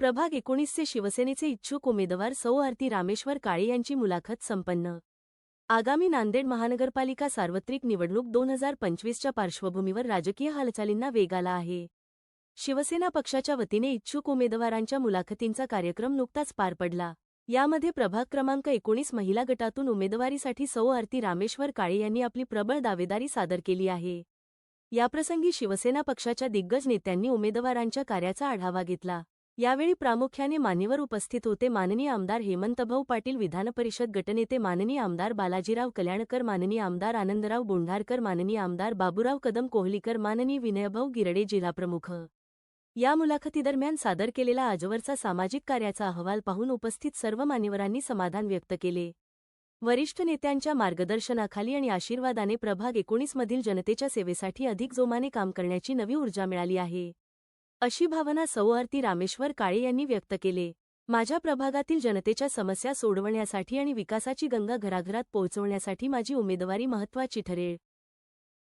प्रभाग एकोणीसचे शिवसेनेचे इच्छुक उमेदवार सौ आरती रामेश्वर काळे यांची मुलाखत संपन्न. आगामी नांदेड महानगरपालिका सार्वत्रिक निवडणूक दोन हजार पंचवीसच्या पार्श्वभूमीवर राजकीय हालचालींना वेग आला आहे. शिवसेना पक्षाच्या वतीने इच्छुक उमेदवारांच्या मुलाखतींचा कार्यक्रम नुकताच पार पडला. यामध्ये प्रभाग क्रमांक एकोणीस महिला गटातून उमेदवारीसाठी सौ आरती रामेश्वर काळे यांनी आपली प्रबळ दावेदारी सादर केली आहे. याप्रसंगी शिवसेना पक्षाच्या दिग्गज नेत्यांनी उमेदवारांच्या कार्याचा आढावा घेतला. यावेळी प्रामुख्याने मान्यवर उपस्थित होते माननीय आमदार हेमंतभाऊ पाटील विधानपरिषद गटनेते माननीय आमदार बालाजीराव कल्याणकर माननीय आमदार आनंदराव बोंढारकर माननीय आमदार बाबूराव कदम कोहलीकर माननीय विनयभाऊ गिरडे जिल्हाप्रमुख या मुलाखतीदरम्यान सादर केलेला आजवरचा सामाजिक कार्याचा अहवाल पाहून उपस्थित सर्व मान्यवरांनी समाधान व्यक्त केले. वरिष्ठ नेत्यांच्या मार्गदर्शनाखाली आणि आशीर्वादाने प्रभाग एकोणीसमधील जनतेच्या सेवेसाठी अधिक जोमाने काम करण्याची नवी ऊर्जा मिळाली आहे. अशी भावना सौआरती रामेश्वर काळे यांनी व्यक्त केले. माझ्या प्रभागातील जनतेच्या समस्या सोडवण्यासाठी आणि विकासाची गंगा घराघरात पोहोचवण्यासाठी माझी उमेदवारी महत्त्वाची ठरेल.